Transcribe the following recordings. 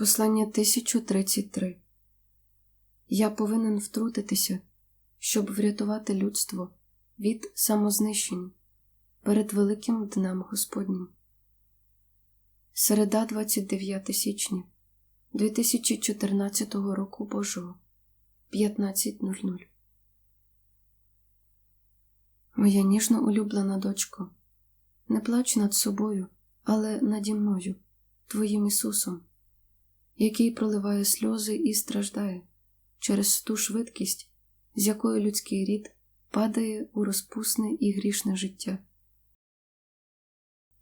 Послання 1033 Я повинен втрутитися, щоб врятувати людство від самознищення перед Великим Днем Господнім. Середа 29 січня 2014 року Божого 15.00 Моя ніжно улюблена дочко, не плач над собою, але наді мною, Твоїм Ісусом, який проливає сльози і страждає через ту швидкість, з якою людський рід падає у розпусне і грішне життя.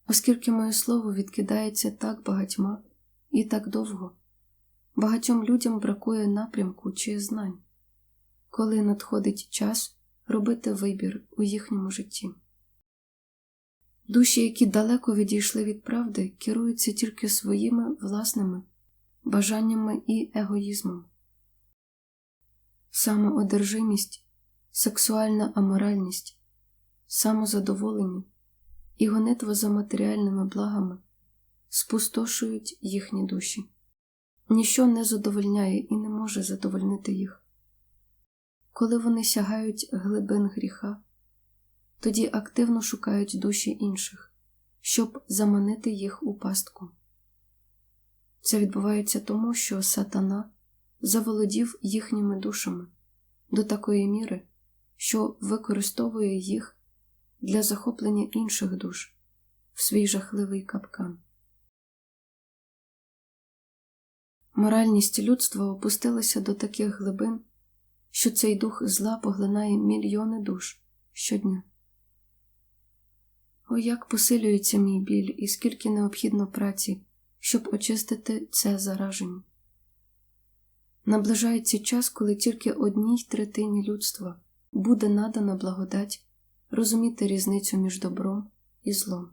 Оскільки моє слово відкидається так багатьма і так довго, багатьом людям бракує напрямку чи знань, коли надходить час робити вибір у їхньому житті. Душі, які далеко відійшли від правди, керуються тільки своїми власними бажаннями і егоїзмом. Самоодержимість, сексуальна аморальність, самозадоволення і гонитва за матеріальними благами спустошують їхні душі. Ніщо не задовольняє і не може задовольнити їх. Коли вони сягають глибин гріха, тоді активно шукають душі інших, щоб заманити їх у пастку. Це відбувається тому, що сатана заволодів їхніми душами до такої міри, що використовує їх для захоплення інших душ в свій жахливий капкан. Моральність людства опустилася до таких глибин, що цей дух зла поглинає мільйони душ щодня. О, як посилюється мій біль і скільки необхідно праці, щоб очистити це зараження. Наближається час, коли тільки одній третині людства буде надана благодать розуміти різницю між добром і злом.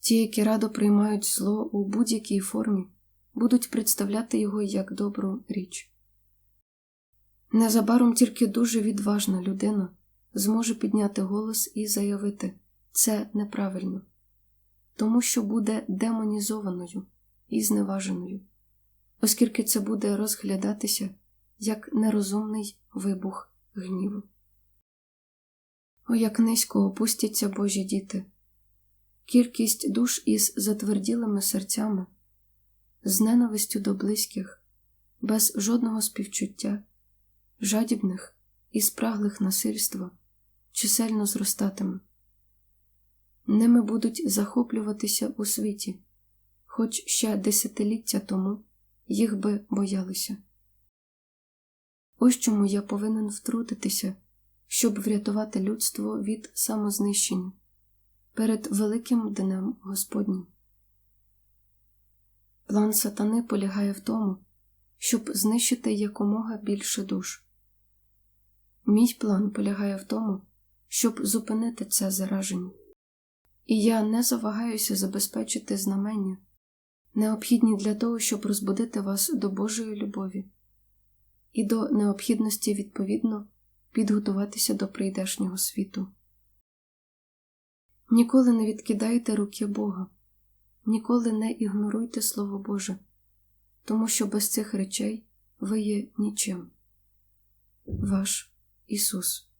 Ті, які радо приймають зло у будь-якій формі, будуть представляти його як добру річ. Незабаром тільки дуже відважна людина зможе підняти голос і заявити це неправильно, тому що буде демонізованою і зневаженою, оскільки це буде розглядатися як нерозумний вибух гніву. О, як низько опустяться Божі діти, кількість душ із затверділими серцями, з ненавистю до близьких, без жодного співчуття, жадібних і спраглих насильства чисельно зростатиме. Ними будуть захоплюватися у світі, хоч ще десятиліття тому їх би боялися. Ось чому я повинен втрутитися, щоб врятувати людство від самознищення перед Великим Днем Господнім. План сатани полягає в тому, щоб знищити якомога більше душ. Мій план полягає в тому, щоб зупинити це зараження, і я не завагаюся забезпечити знамення, необхідні для того, щоб розбудити вас до Божої любові і до необхідності відповідно підготуватися до прийдешнього світу. Ніколи не відкидайте руки Бога, ніколи не ігноруйте Слово Боже, тому що без цих речей ви є нічим. Ваш Ісус